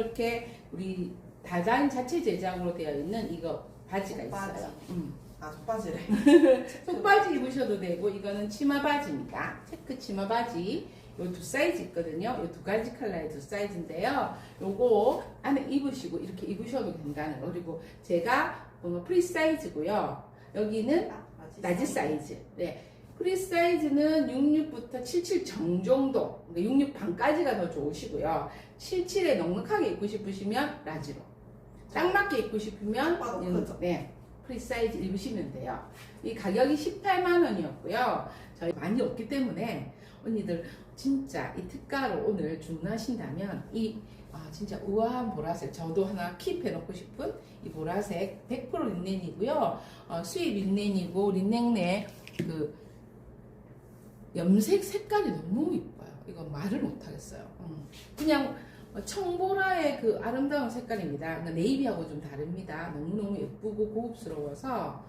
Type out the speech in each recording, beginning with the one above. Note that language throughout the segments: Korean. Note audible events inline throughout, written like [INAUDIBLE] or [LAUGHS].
이렇게 우리 다단 자체 제작으로 되어 있는 이거 바지가 속바지. 있어요. 음. 아 속바지래. [LAUGHS] 속바지 입으셔도 되고 이거는 치마 바지입니다. 체크 치마 바지. 요 두 사이즈 있거든요. 요 두 가지 컬러의 두 사이즈인데요. 요거 안에 입으시고 이렇게 입으셔도 된다는 거. 그리고 제가 어, 프리 사이즈고요. 여기는 라지 사이즈. 네. 프리 사이즈는 66부터 77 정 정도, 그러니까 66 반까지가 더 좋으시고요. 77에 넉넉하게 입고 싶으시면 라지로. 딱 맞게 입고 싶으면 크죠? 네. 프리 사이즈 입으시면 돼요. 이 가격이 18만 원이었고요. 저희 많이 없기 때문에 언니들 진짜 이 특가로 오늘 주문하신다면 이 아, 진짜 우아한 보라색 저도 하나 킵해 놓고 싶은 이 보라색 100% 린넨이고요. 어, 수입 린넨이고 린넨 내그 염색 색깔이 너무 이뻐요. 이거 말을 못 하겠어요. 음. 그냥 청보라의 그 아름다운 색깔입니다. 그러니까 네이비하고 좀 다릅니다. 너무너무 예쁘고 고급스러워서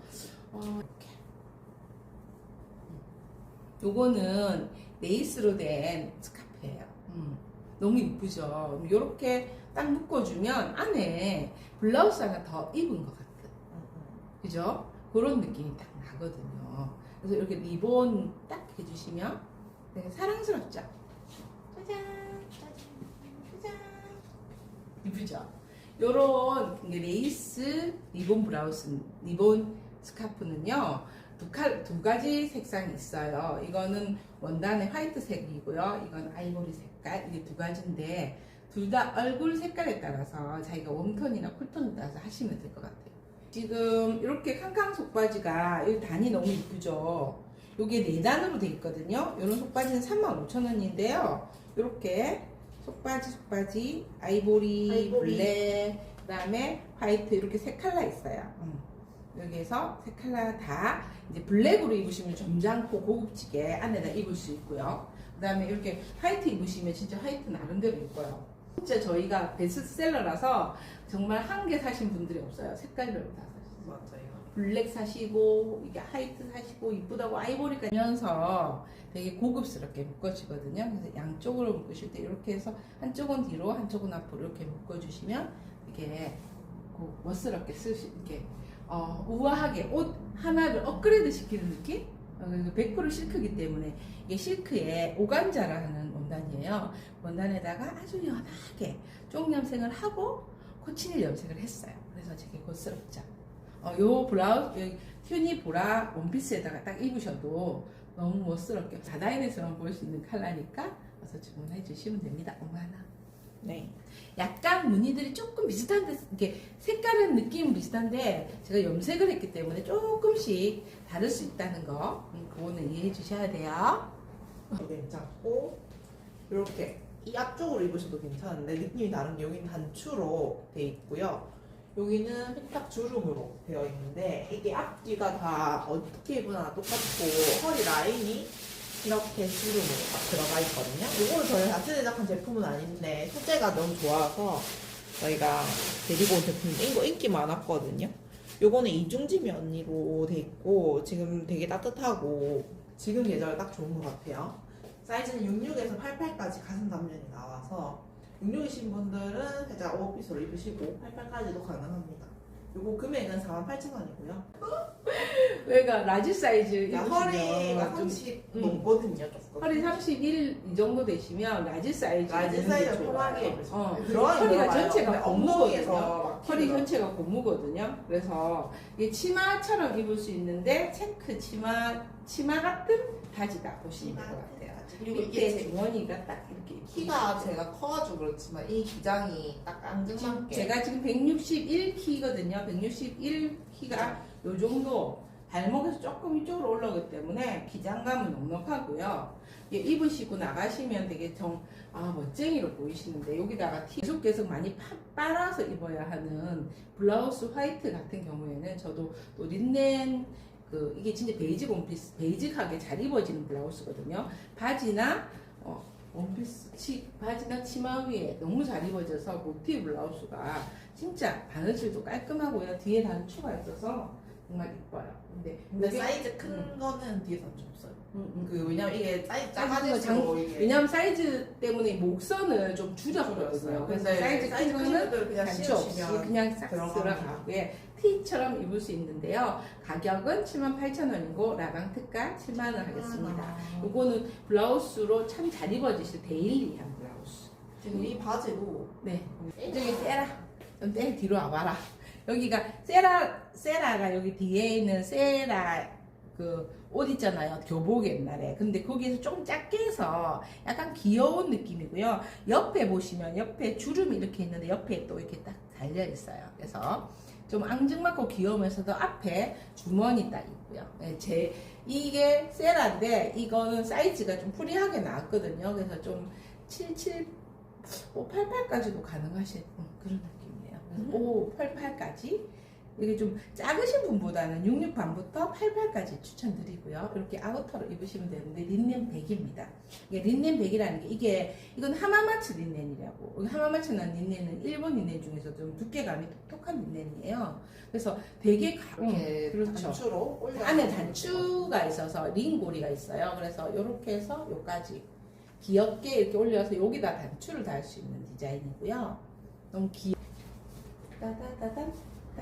어, 이렇게. 음. 요거는 레이스로 된 스카프예요. 음. 너무 이쁘죠? 이렇게 딱 묶어주면 안에 블라우스 하나 더 입은 것 같은 그죠? 그런 느낌이 딱 나거든요. 그래서 이렇게 리본 딱 해주시면 되게 사랑스럽죠? 짜잔, 짜잔, 짜잔. 이쁘죠? 요런 레이스 리본 브라우스, 리본 스카프는요, 두, 칼, 두 가지 색상이 있어요. 이거는 원단의 화이트색이고요. 이건 아이보리 색깔. 이게 두 가지인데, 둘 다 얼굴 색깔에 따라서 자기가 웜톤이나 쿨톤에 따라서 하시면 될 것 같아요. 지금 이렇게 캉캉 속바지가 이 단이 너무 이쁘죠. 요게 네 단으로 돼 있거든요. 이런 속바지는 35,000원인데요. 이렇게 속바지 속바지 아이보리, 아이보리. 블랙 그다음에 화이트 이렇게 세 컬러 있어요. 음. 여기에서 세 컬러 다 이제 블랙으로 입으시면 점잖고 고급지게 안에다 입을 수 있고요. 그다음에 이렇게 화이트 입으시면 진짜 화이트 나름대로 이뻐요. 진짜 저희가 베스트셀러라서 정말 한 개 사신 분들이 없어요. 색깔별로 다 사시죠. 맞아요. 블랙 사시고 이게 화이트 사시고 이쁘다고 아이보리까지 하면서 되게 고급스럽게 묶어지거든요. 그래서 양쪽으로 묶으실 때 이렇게 해서 한쪽은 뒤로 한쪽은 앞으로 이렇게 묶어주시면 이게 고- 멋스럽게 쓰시 이렇게 어, 우아하게 옷 하나를 업그레이드 시키는 느낌? 어, 100% 실크이기 때문에 이게 실크의 오간자라 하는 원단이에요. 원단에다가 아주 연하게 쪽 염색을 하고 코치닐 염색을 했어요. 그래서 되게 고스럽죠. 어, 요 브라우스, 요 튜니 보라 원피스에다가 딱 입으셔도 너무 멋스럽게 다다이네스만 보일 수 있는 컬러니까 와서 주문해 주시면 됩니다. 5만원. 네. 약간 무늬들이 조금 비슷한데, 이게 색깔은 느낌은 비슷한데, 제가 염색을 했기 때문에 조금씩 다를 수 있다는 거, 음, 그거는 이해해 주셔야 돼요. 괜찮고 이렇게 이 앞쪽으로 입으셔도 괜찮은데 느낌이 다른 게 여기는 단추로 돼 있고요. 여기는 핀탁 주름으로 되어 있는데 이게 앞뒤가 다 어떻게 입으나 똑같고 허리 라인이 이렇게 주름으로 딱 들어가 있거든요. 이거는 저희 자체 제작한 제품은 아닌데 소재가 너무 좋아서 저희가 데리고 온 제품인데 이거 인기 많았거든요. 요거는 이중지 면으로 돼 있고 지금 되게 따뜻하고 지금 계절 딱 좋은 것 같아요. 사이즈는 66에서 88까지 가슴 단면이 나와서 66이신 분들은 살짝 오피스로 입으시고 88까지도 가능합니다. 요거 금액은 48,000원이고요. [LAUGHS] 왜가 라지 사이즈 그러니까 입으시면 허리가 좀 30 음. 넘거든요, 조금. 허리 31 이 정도 되시면 라지 사이즈 라지 입는 게 사이즈 좋아요. 편하게 입을 수 어, 허리가 들어가요. 전체가 근데 고무거든요. 엉덩이에서 허리. 전체가 고무거든요. 그래서 이게 치마처럼 입을 수 있는데 체크 치마 치마 같은 바지다 보시면 될것 그리고 밑에 이게 제- 주머니가 딱 이렇게 키가. 제가 커가지고 그렇지만 이 기장이 딱 지금 앙증맞게 제가 지금 161키거든요. 161키가 요 정도 발목에서 조금 이쪽으로 올라오기 때문에 기장감은 넉넉하고요. 예, 입으시고 나가시면 되게 정, 아, 멋쟁이로 보이시는데 여기다가 티 계속 계속 많이 파, 빨아서 입어야 하는 블라우스 화이트 같은 경우에는 저도 또 린넨 그 이게 진짜 베이직 원피스 베이직하게 잘 입어지는 블라우스거든요. 바지나 어, 원피스 치, 바지나 치마 위에 너무 잘 입어져서 모티 블라우스가 진짜 바느질도 깔끔하고요. 뒤에 단추가 있어서 정말 이뻐요. 근데 근데 이게- 사이즈 큰 음. 거는 뒤에서 좀 없어요. 음, 음. 그 왜냐면 이게 작아질수록 이게 왜냐면 사이즈 때문에 목선을 좀 줄여버렸어요. 줄였어요. 그래서 근데 사이즈 큰 거는 그냥 단추 없이 씌우시면 그냥 싹 들어갑니다. 들어가게 T처럼 입을 수 있는데요. 가격은 78,000원이고 라방 특가 7만 원 하겠습니다. 아. 요거는 블라우스로 참 잘 입어지실 데일리한 블라우스. 지금 이 바지도 네. 저기 세라. 좀 떼, 뒤로 와봐라. 여기가 세라, 세라가 여기 뒤에 있는 세라 그 옷 있잖아요. 교복 옛날에. 근데 거기에서 좀 작게 해서 약간 귀여운 느낌이고요. 옆에 보시면 옆에 주름이 이렇게 있는데 옆에 또 이렇게 딱 달려 있어요. 그래서 좀 앙증맞고 귀여우면서도 앞에 주머니 딱 있고요. 네, 제 이게 세라인데 이거는 사이즈가 좀 프리하게 나왔거든요. 그래서 좀 77, 58까지도 가능하신 음, 그런 느낌이에요. 음. 그래서 5, 88까지 이게 좀 작으신 분보다는 66 반부터 88까지 추천드리고요. 이렇게 아우터로 입으시면 되는데 린넨 100입니다. 이게 린넨 100이라는 게 이게 이건 하마마츠 린넨이라고. 여기 하마마츠라는 린넨은 일본 린넨 중에서 좀 두께감이 톡톡한 린넨이에요. 그래서 되게 가, 이렇게 음, 그렇죠. 단추로 안에 단추가 있어서 링고리가 있어요. 그래서 이렇게 해서 요까지 귀엽게 이렇게 올려서 여기다 단추를 달 수 있는 디자인이고요. 너무 귀. 따다다단.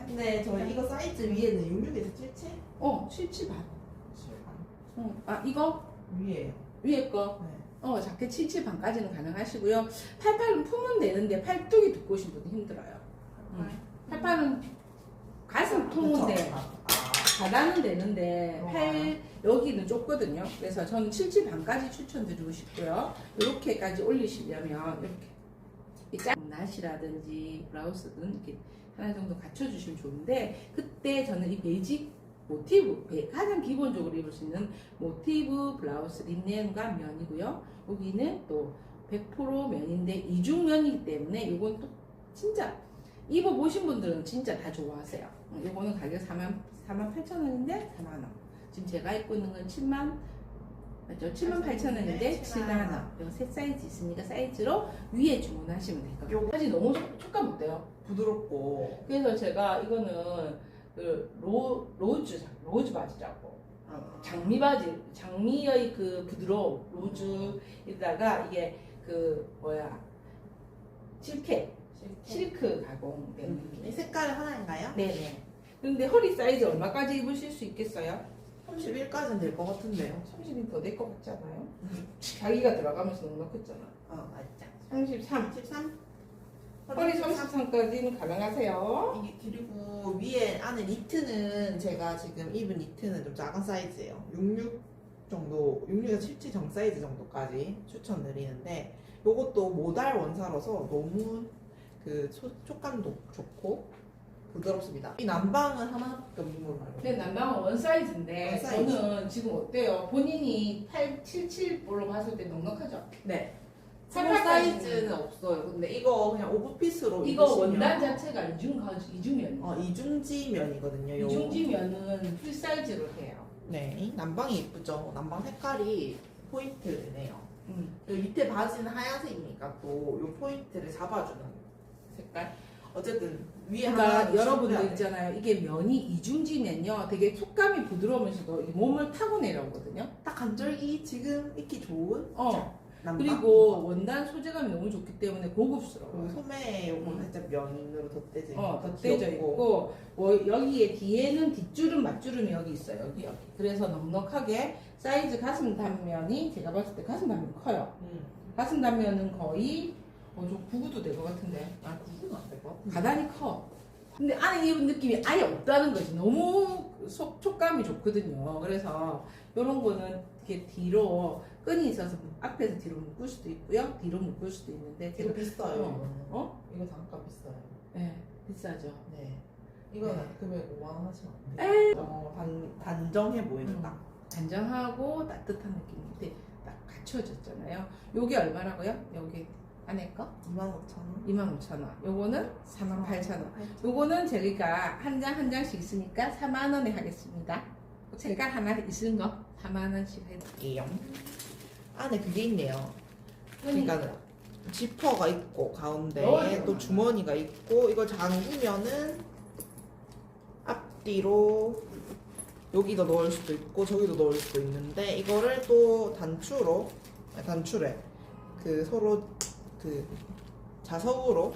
근데 저희 이거 사이즈 위에는 66에서 77? 어, 77 반. 7반 어, 아 이거 위에요. 위에 거. 네. 어, 자켓 77 반까지는 가능하시고요. 88은 품은 되는데 팔뚝이 두꺼우신 분은 힘들어요. 음. 88은 가슴 통인데 그쵸? 아, 바다는 되는데 어. 팔 여기는 좁거든요. 그래서 저는 77 반까지 추천드리고 싶고요. 이렇게까지 올리시려면 이렇게 이 짝- 나시라든지 브라우스든 이렇게 하나 정도 갖춰주시면 좋은데 그때 저는 이 베이직 모티브 베- 가장 기본적으로 입을 수 있는 모티브 블라우스 린넨과 면이고요. 여기는 또 100% 면인데 이중면이기 때문에 이건 또 진짜 입어보신 분들은 진짜 다 좋아하세요. 어, 요거는 가격 4만, 4만 8천 원인데 4만 원. 지금 제가 입고 있는 건 7만 맞죠? 7만 8천 원인데 7만 원. 요세 사이즈 있으니까 사이즈로 위에 주문하시면 될 것 같아요. 사실 너무 촉- 촉감 어때요? 부드럽고 그래서 제가 이거는 그 로, 로즈 로즈 바지라고 아, 장미 바지 장미의 그 부드러움 로즈에다가 이게 그 뭐야 실케 실크 가공된 느낌. 이 색깔 하나인가요? 네네. 근데 허리 사이즈 얼마까지 입으실 수 있겠어요? 31까지는 될 것 같은데요. 30이 더 될 것 같지 않아요? 자기가 들어가면서 넉넉했잖아. 어, 맞죠. 33. 13? 허리 33까지는 가능하세요. 이게 그리고 위에 안에 니트는 제가 지금 입은 니트는 좀 작은 사이즈예요. 66 정도, 66에서 77 정 사이즈 정도까지 추천드리는데 요것도 모달 원사라서 너무 그 소- 촉감도 좋고 부드럽습니다. 이 남방은 하나밖에 없는 걸로 알고 근데 남방은 원 사이즈인데 원 사이즈. 저는 지금 어때요? 본인이 8, 77볼로 봤을 때 넉넉하죠? 네. 팔 스몰 팔까지는. 사이즈는 없어요. 근데 이거 그냥 오버피스로 이거 입으시면 원단 자체가 이중 가 이중면. 어, 이중지면이거든요. 요. 이중지면은 풀 사이즈로 해요. 네, 남방이 예쁘죠. 남방 색깔이 포인트네요. 음, 그리고 밑에 바지는 하얀색이니까 또 요 포인트를 잡아주는 색깔. 어쨌든 위에 그러니까 하나 여러분들 있잖아요. 이게 면이 이중지면요, 되게 촉감이 부드러우면서도 이 몸을 타고 내려오거든요. 딱 간절기 지금 입기 좋은 어. 남방. 그리고 원단 소재감이 너무 좋기 때문에 고급스러워요. 그리고 소매 요건 음. 살짝 면으로 덧대져 있고 어, 덧대져 있고 뭐 여기에 뒤에는 뒷주름 맞주름이 여기 있어요. 여기 여기. 그래서 넉넉하게 사이즈 가슴 단면이 제가 봤을 때 가슴 단면 커요. 음. 가슴 단면은 거의 어, 좀 구구도 될 것 같은데 아 구분 안될 것 같은데. 가단이 커. 근데 안에 입은 느낌이 아예 없다는 거지. 너무 속 촉감이 좋거든요. 그래서 이런 거는 이렇게 뒤로 끈이 있어서 앞에서 뒤로 묶을 수도 있고요. 뒤로 묶을 수도 있는데 이거 비싸요. 어. 어? 이거 단가 비싸요. 네, 비싸죠. 네. 이거는 네. 금액 5만 원 하시면 안 돼요. 어, 단, 단정해 보이는 음. 딱. 단정하고 따뜻한 느낌인데 딱 갖춰졌잖아요. 요게 얼마라고요? 여기 안에 거? 2만 5천 원. 25,000원. 요거는 48,000원. 요거는 저희가 한 장 한 장씩 있으니까 4만 원에 하겠습니다. 색깔 하나 있은 거 4만 원씩 해드릴게요. 이요. 안에 그게 있네요. 그러니까 지퍼가 있고 가운데에 넣어요. 또 주머니가 있고 이걸 잠그면은 앞뒤로 여기도 넣을 수도 있고 저기도 넣을 수도 있는데 이거를 또 단추로 아니, 단추래 그 서로 그 자석으로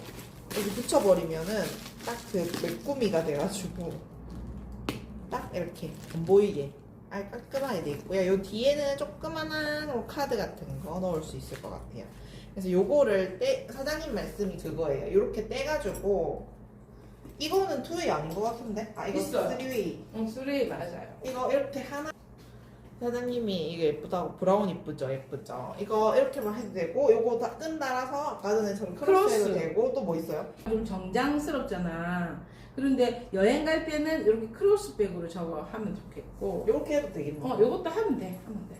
여기 붙여버리면은 딱그 메꾸미가 돼가지고 딱 이렇게 안 보이게 아 깔끔하게 돼 있고요. 요 뒤에는 조그만한 뭐 카드 같은 거 넣을 수 있을 것 같아요. 그래서 요거를 떼 사장님 말씀이 그거예요. 이렇게 떼가지고 이거는 투웨이 아닌 것 같은데? 아 이거 있어요. 쓰리웨이. 응, 수레 맞아요. 이거 이렇게 하나 사장님이 이게 예쁘다고 브라운 이쁘죠 예쁘죠 이거 이렇게만 해도 되고 요거 다 끈 달아서 아까 전에처럼 크로스 해도 크로스. 되고 또 뭐 있어요? 좀 정장스럽잖아. 그런데 여행 갈 때는 이렇게 크로스백으로 저거 하면 좋겠고, 요렇게 해도 되겠네 어, 요것도 하면 돼, 하면 돼.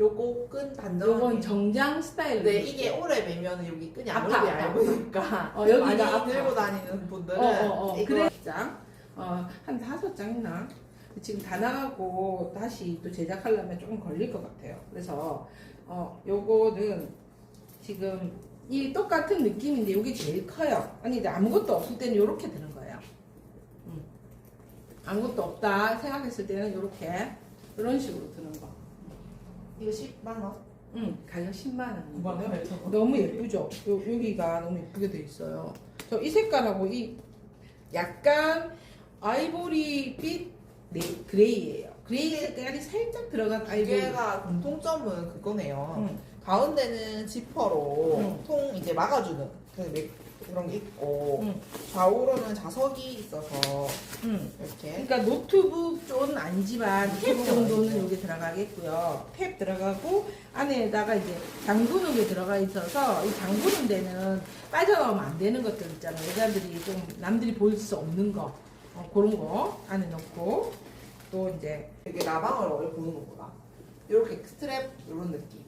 요거 끈 단정하게 요건 정장 스타일로. 근데 입고. 이게 오래 매면 여기 끈이 안 아파, 오래 얇으니까 어, 여기가 많이 아파. 들고 다니는 분들은 어, 어, 어. 이거 그래, 장. 어, 한 다섯 장 있나? 지금 다 나가고 다시 또 제작하려면 조금 걸릴 것 같아요. 그래서, 어, 요거는 지금 이 똑같은 느낌인데 요게 제일 커요. 아니, 이제 아무것도 없을 때는 요렇게 되는 거예요. 음. 아무것도 없다 생각했을 때는 요렇게, 이런 식으로 드는 거. 이거 10만 원? 응, 가격 10만 원. 9만 원? 너무 예쁘죠? 요, 여기가 너무 예쁘게 돼 있어요. 저 이 색깔하고 이 약간 아이보리 빛 네, 그레이예요. 그레이 색깔이 살짝 들어간 두 아이보리. 개가 공통점은 그거네요 응. 가운데는 지퍼로 응. 통 이제 막아주는 그 맥- 그런 게 있고 응. 좌우로는 자석이 있어서 응. 이렇게 그러니까 노트북 쪽은 아니지만 탭 노트북은 정도는 아니죠. 여기 들어가겠고요. 탭 들어가고 안에다가 이제 잠그는 게 들어가 있어서 이 잠그는 데는 빠져나오면 안 되는 것들 있잖아요. 여자들이 좀 남들이 볼 수 없는 거 어, 그런 거 안에 넣고 또 이제 이렇게 라방을 원래 보는 것보다 이렇게 스트랩 이런 느낌.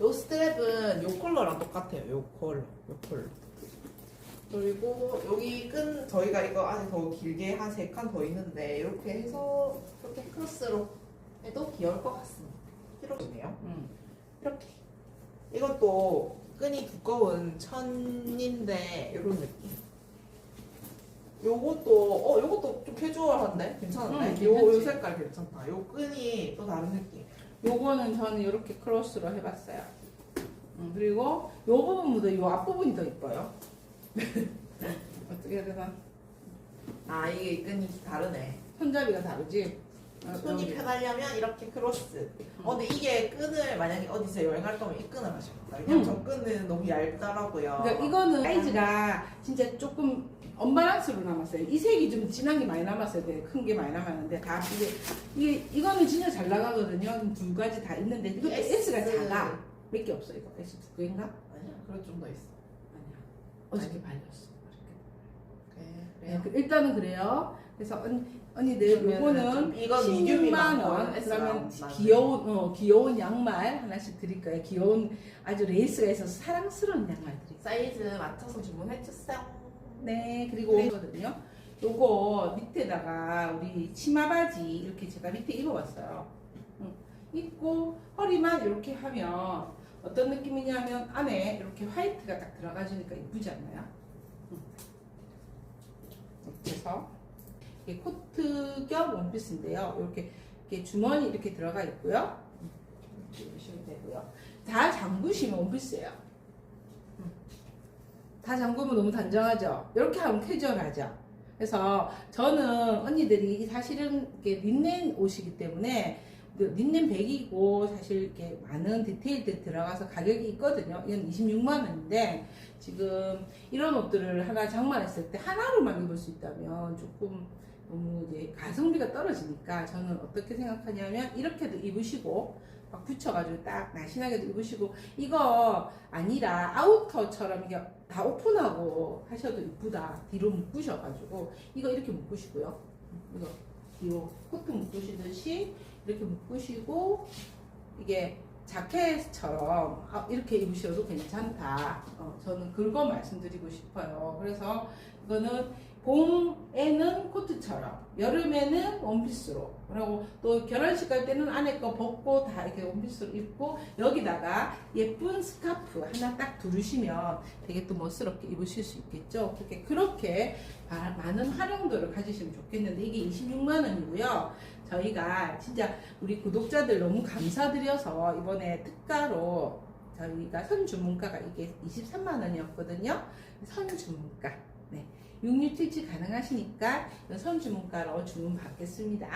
요 스트랩은 요 컬러랑 똑같아요. 요 컬러 요 컬러. 그리고 여기 끈 저희가 이거 안에 더 길게 한 세 칸 더 있는데 이렇게 해서 이렇게 크로스로 해도 귀여울 것 같습니다. 이렇게네요. 음. 이렇게. 이것도 끈이 두꺼운 천인데 이런 느낌 요것도 어 요것도 좀 캐주얼한데 괜찮은데 음, 요, 요 괜찮지. 색깔 괜찮다 요 끈이 또 다른 느낌 요거는 저는 이렇게 크로스로 해봤어요. 음, 그리고 요 부분보다 요 앞부분이 더 이뻐요. [LAUGHS] 어떻게 해야 되나? 아 이게 끈이 다르네 손잡이가 다르지? 어, 손이 여기. 편하려면 이렇게 크로스 어 근데 이게 끈을 만약에 어디서 여행할 거면 이 끈을 하시겠다 그냥 음. 저 끈은 너무 얇더라고요 그러니까 이거는 사이즈가 진짜 조금 언밸런스로 남았어요. 이 색이 좀 진한 게 많이 남았어야 돼. 큰 게 많이 남았는데 다 이게 이게 이거는 진짜 잘 나가거든요. 두 가지 다 있는데 이것도 S. S가 작아. 몇 개 없어 이거. S 두 개인가? 아니야 그래도 좀더 있어 아니야. 어저께 발렸어. 네, 그 일단은 그래요. 그래서 언, 언니들 그러면은 요거는 좀 이건 16만 미디움이만 원. 그러면 귀여운 어 귀여운 양말 하나씩 드릴 거예요. 귀여운 아주 레이스가 있어서 사랑스러운 양말 드릴게요. 사이즈 맞춰서 주문해 주세요 네, 그리고 이거거든요. 요거 밑에다가 우리 치마 바지 이렇게 제가 밑에 입어봤어요. 응. 입고 허리만 이렇게 하면 어떤 느낌이냐면 안에 이렇게 화이트가 딱 들어가주니까 이쁘지 않나요? 해서 이게 코트 겸 원피스인데요. 이렇게, 이렇게 주머니 이렇게 들어가 있고요. 응. 이렇게 보시면 되고요. 다 잠그시면 원피스예요. 다 잠그면 너무 단정하죠. 이렇게 하면 캐주얼하죠. 그래서 저는 언니들이 사실은 이게 린넨 옷이기 때문에 그 린넨 백이고 사실 이렇게 많은 디테일들 들어가서 가격이 있거든요. 이건 26만 원인데 지금 이런 옷들을 하나 장만했을 때 하나로만 입을 수 있다면 조금 너무 이제 가성비가 떨어지니까 저는 어떻게 생각하냐면 이렇게도 입으시고 막 붙여가지고 딱 날씬하게도 입으시고 이거 아니라 아우터처럼 이게 다 오픈하고 하셔도 이쁘다 뒤로 묶으셔가지고 이거 이렇게 묶으시고요 이거 뒤로 코트 묶으시듯이 이렇게 묶으시고 이게 자켓처럼 아, 이렇게 입으셔도 괜찮다. 어, 저는 그거 말씀드리고 싶어요. 그래서 이거는 봄에는 코트처럼 여름에는 원피스로 그리고 또 결혼식 갈 때는 안에 거 벗고 다 이렇게 원피스로 입고 여기다가 예쁜 스카프 하나 딱 두르시면 되게 또 멋스럽게 입으실 수 있겠죠? 그렇게 그렇게 바- 많은 활용도를 가지시면 좋겠는데 이게 26만 원이고요 저희가 진짜 우리 구독자들 너무 감사드려서 이번에 특가로 저희가 선주문가가 이게 23만 원이었거든요 선주문가 네. 6677 가능하시니까 선주문가로 주문 받겠습니다.